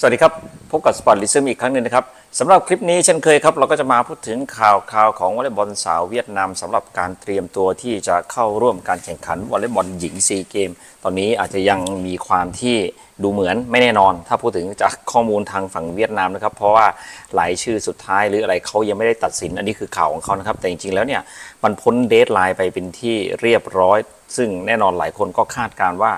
สวัสดีครับ พบกับสปอร์ตลิซึมอีกครั้งหนึ่งนะครับสำหรับคลิปนี้เช่นเคยครับ เราก็จะมาพูดถึงข่าวข่าวของวอลเลย์บอลสาวเวียดนามสำหรับการเตรียมตัวที่จะเข้าร่วมการแข่งขันวอลเลย์บอลหญิงซีเกม ตอนนี้อาจจะยังมีความที่ดูเหมือนไม่แน่นอน ถ้าพูดถึงจากข้อมูลทางฝั่งเวียดนามนะครับ เพราะว่าหลายชื่อสุดท้ายหรืออะไรเขายังไม่ได้ตัดสิน อันนี้คือข่าวของเขานะครับ แต่จริงๆแล้วเนี่ยมันพ้นเดทไลน์ไปเป็นที่เรียบร้อย ซึ่งแน่นอนหลายคนก็คาดการณ์ว่า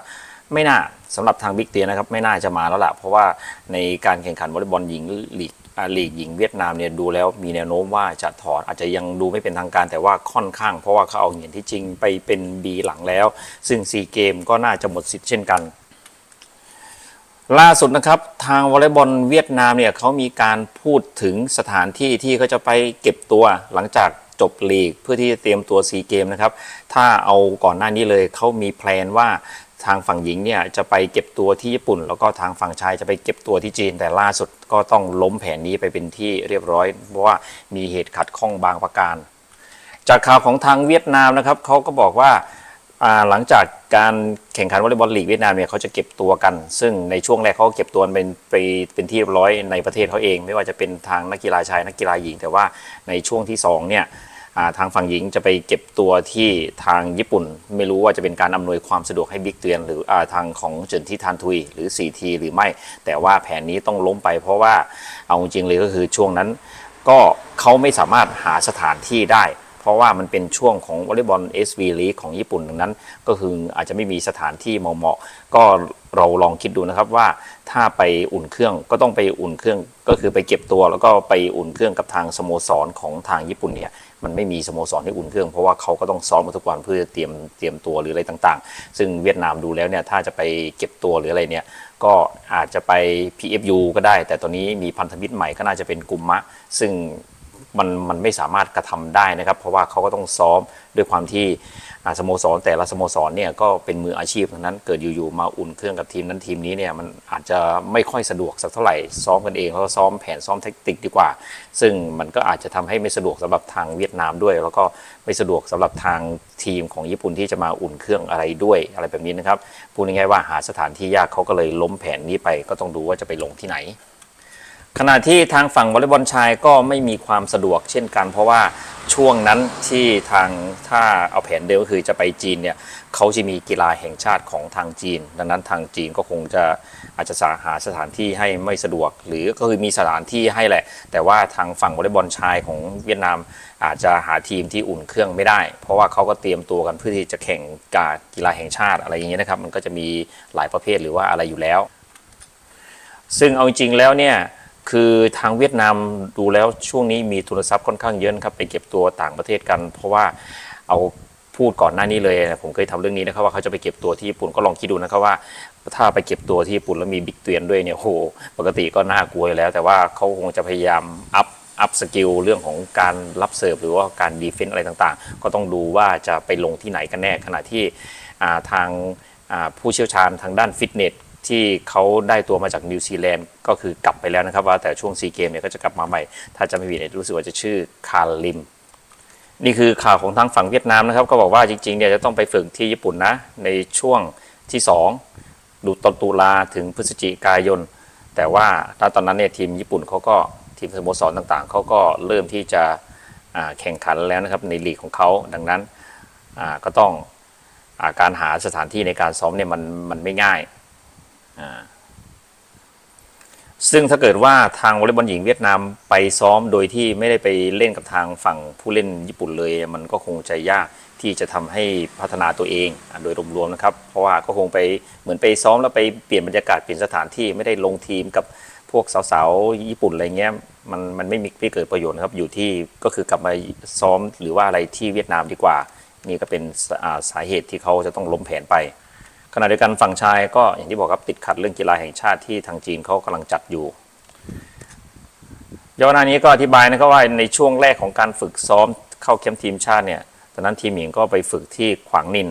ไม่น่า สำหรับทางบิ๊กเตียนะครับไม่น่าจะมาแล้วล่ะ เพราะว่าในการแข่งขันวอลเลย์บอลหญิงลีกลีกหญิงเวียดนามเนี่ยดูแล้วมีแนวโน้มว่าจะถอดอาจจะยังดูไม่เป็นทางการแต่ว่าค่อนข้าง เพราะว่าเขาเอาเหรียญที่จริงไปเป็นบีหลังแล้ว ซึ่งซีเกมก็น่าจะหมดสิทธิ์เช่นกันล่าสุดนะครับทางวอลเลย์บอลเวียดนามเนี่ยเขามีการพูดถึงสถานที่ที่เขาจะไปเก็บตัวหลังจากจบลีกเพื่อที่จะเตรียมตัวซีเกมนะครับถ้าเอาก่อนหน้านี้เลยเขามีแพลนว่า ทางฝั่งหญิงเนี่ยจะไปเก็บตัวที่ญี่ปุ่น แล้วก็ทางฝั่งชายจะไปเก็บตัวที่จีน แต่ล่าสุดก็ต้องล้มแผนนี้ไปเป็นที่เรียบร้อย เพราะว่ามีเหตุขัดข้องบางประการ จากข่าวของทางเวียดนามนะครับเขาก็บอกว่าหลังจากการแข่งขันวอลเลย์บอลลีกเวียดนามเนี่ยเขาจะเก็บตัวกัน ซึ่งในช่วงแรกเขาเก็บตัวเป็นไปเป็นที่เรียบร้อยในประเทศเขาเอง ไม่ว่าจะเป็นทางนักกีฬาชายนักกีฬาหญิง แต่ว่าในช่วงที่สองเนี่ย ทางฝั่งหญิงจะไปเก็บตัวที่ทางญี่ปุ่น ไม่รู้ว่าจะเป็นการอำนวยความสะดวกให้บิ๊กเตือน หรืออทางของเจินที่ทานทุย หรือ4ทีหรือไม่ แต่ว่าแผนนี้ต้องล้มไป เพราะว่าเอาจริงเลยก็คือช่วงนั้น ก็เขาไม่สามารถหาสถานที่ได้ เพราะว่ามันเป็นช่วงของวอลเลย์บอล SV League ของญี่ปุ่นดังนั้น ก็คืออาจจะไม่มีสถานที่เหมาะๆก็เราลองคิดดูนะครับว่าถ้าไปอุ่นเครื่องก็ต้องไปอุ่นเครื่องก็คือไปเก็บตัวแล้วก็ไปอุ่นเครื่องกับทางสโมสรของทางญี่ปุ่นเนี่ย มันไม่มีสโมสรให้อุ่นเครื่องเพราะว่าเขาก็ต้องซ้อมมาทุกวันเพื่อเตรียมเตรียมตัวหรืออะไรต่างๆ ซึ่งเวียดนามดูแล้วเนี่ยถ้าจะไปเก็บตัวหรืออะไรเนี่ยก็อาจจะไป PFU ก็ได้ แต่ตอนนี้มีพันธมิตรใหม่ก็น่าจะเป็นกลุ่มมะ ซึ่ง มันมันไม่สามารถกระทำได้นะครับ เพราะว่าเขาก็ต้องซ้อมด้วยความที่สโมสร แต่ละสโมสรเนี่ยก็เป็นมืออาชีพทั้งนั้นเกิดอยู่ๆมาอุ่นเครื่องกับทีมนั้นทีมนี้เนี่ยมันอาจจะไม่ค่อยสะดวกสักเท่าไหร่ซ้อมกันเองแล้วก็ซ้อมแผนซ้อมแทคติกดีกว่า ซึ่งมันก็อาจจะทำให้ไม่สะดวกสำหรับทางเวียดนามด้วย แล้วก็ไม่สะดวกสำหรับทางทีมของญี่ปุ่นที่จะมาอุ่นเครื่องอะไรด้วยอะไรแบบนี้นะครับพูดง่ายๆว่าหาสถานที่ยากเขาก็เลยล้มแผนนี้ไปก็ต้องดูว่าจะไปลงที่ไหน ขณะที่ทางฝั่งวอลเลย์บอลชายก็ไม่มีความสะดวกเช่นกัน เพราะว่าช่วงนั้นที่ทางถ้าเอาแผนเดิมก็คือจะไปจีนเนี่ยเขาจะมีกีฬาแห่งชาติของทางจีน ดังนั้นทางจีนก็คงจะอาจจะหาสถานที่ให้ไม่สะดวก หรือก็คือมีสถานที่ให้แหละ แต่ว่าทางฝั่งวอลเลย์บอลชายของเวียดนาม อาจจะหาทีมที่อุ่นเครื่องไม่ได้ เพราะว่าเขาก็เตรียมตัวกันเพื่อที่จะแข่งการกีฬาแห่งชาติอะไรอย่างเงี้ยนะครับมันก็จะมีหลายประเภทหรือว่าอะไรอยู่แล้ว ซึ่งเอาจริงแล้วเนี่ย คือทางเวียดนามดูแล้วช่วงนี้มีทุนทรัพย์ค่อนข้างเยอะครับไปเก็บตัวต่างประเทศกัน เพราะว่าเอาพูดก่อนหน้านี้เลยนะผมเคยทำเรื่องนี้นะครับว่าเขาจะไปเก็บตัวที่ญี่ปุ่นก็ลองคิดดูนะครับว่า ถ้าไปเก็บตัวที่ญี่ปุ่นแล้วมีบิ๊กเตียนด้วยเนี่ยโหปกติก็น่ากลัวแล้ว แต่ว่าเขาคงจะพยายามอัพอัพสกิลเรื่องของการรับเสิร์ฟหรือว่าการดีเฟนต์อะไรต่างๆ ก็ต้องดูว่าจะไปลงที่ไหนกันแน่ขณะที่ทางผู้เชี่ยวชาญทางด้านฟิตเนส ที่เขาได้ตัวมาจากนิวซีแลนด์ก็คือกลับไปแล้วนะครับ ว่าแต่ช่วงซีเกมเนี่ยก็จะกลับมาใหม่ ถ้าจะไม่ผิดเนี่ยรู้สึกว่าจะชื่อคารลิม นี่คือข่าวของทางฝั่งเวียดนามนะครับ ก็บอกว่าจริงๆเนี่ยจะต้องไปฝึกที่ญี่ปุ่นนะ ในช่วงที่ 2 ดูตอนตุลาถึงพฤศจิกายน แต่ว่าณตอนนั้นเนี่ยทีมญี่ปุ่นเขาก็ทีมสโมสรต่างๆเขาก็เริ่มที่จะแข่งขันแล้วนะครับในลีกของเขาดังนั้นก็ต้องอาการหาสถานที่ในการซ้อมเนี่ยมันมันไม่ง่าย ซึ่งถ้าเกิดว่าทางวอลเลย์บอลหญิงเวียดนามไปซ้อมโดยที่ไม่ได้ไปเล่นกับทางฝั่งผู้เล่นญี่ปุ่นเลย มันก็คงจะยากที่จะทำให้พัฒนาตัวเองโดยรวมๆนะครับ เพราะว่าก็คงไปเหมือนไปซ้อมแล้วไปเปลี่ยนบรรยากาศเปลี่ยนสถานที่ไม่ได้ลงทีมกับพวกสาวๆญี่ปุ่นอะไรเงี้ยมันมันไม่มีไม่เกิดประโยชน์นครับอยู่ที่ก็คือกลับมาซ้อมหรือว่าอะไรที่เวียดนามดีกว่า นี่ก็เป็นสาสาเหตุที่เขาจะต้องล้มแผนไป ขณะเดียวกันฝั่งชายก็อย่างที่บอกครับติดขัดเรื่องกีฬาแห่งชาติที่ทางจีนเขากำลังจัดอยู่ยาวนหน้านี้ก็อธิบายนะครับว่าในช่วงแรกของการฝึกซ้อมเข้าแคมป์ทีมชาติเนี่ยตอนนั้นทีมหญิงก็ไปฝึกที่ขวางนิน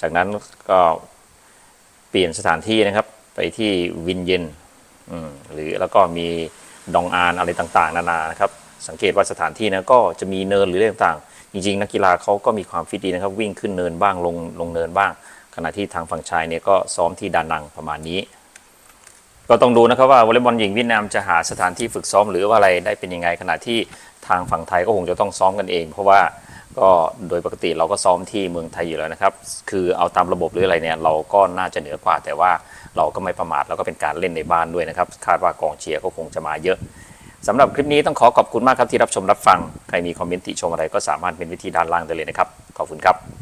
จากนั้นก็เปลี่ยนสถานที่นะครับไปที่วินเยนหรือแล้วก็มีดองอานอะไรต่างๆ นานานะครับสังเกตว่าสถานที่นะก็จะมีเนินหรืออะไรต่างๆ จริงๆ นักกีฬาเขาก็มีความฟิตดีนะครับวิ่งขึ้นเนินบ้างลงลงเนินบ้าง ขณะที่ทางฝั่งชายเนี่ยก็ซ้อมที่ดานังประมาณนี้ ก็ต้องดูนะครับว่าวอลเลย์บอลหญิงเวียดนามจะหาสถานที่ฝึกซ้อมหรือว่าอะไรได้เป็นยังไงขณะที่ทางฝั่งไทยก็คงจะต้องซ้อมกันเอง เพราะว่าก็โดยปกติเราก็ซ้อมที่เมืองไทยอยู่แล้วนะครับ คือเอาตามระบบหรืออะไรเนี่ยเราก็น่าจะเหนือกว่า แต่ว่าเราก็ไม่ประมาทแล้วก็เป็นการเล่นในบ้านด้วยนะครับ คาดว่ากองเชียร์ก็คงจะมาเยอะสำหรับคลิปนี้ต้องขอขอบคุณมากครับที่รับชมรับฟัง ใครมีคอมเมนต์ติชมอะไรก็สามารถเป็นวิธีด้านล่างได้เลยนะครับ ขอบคุณครับ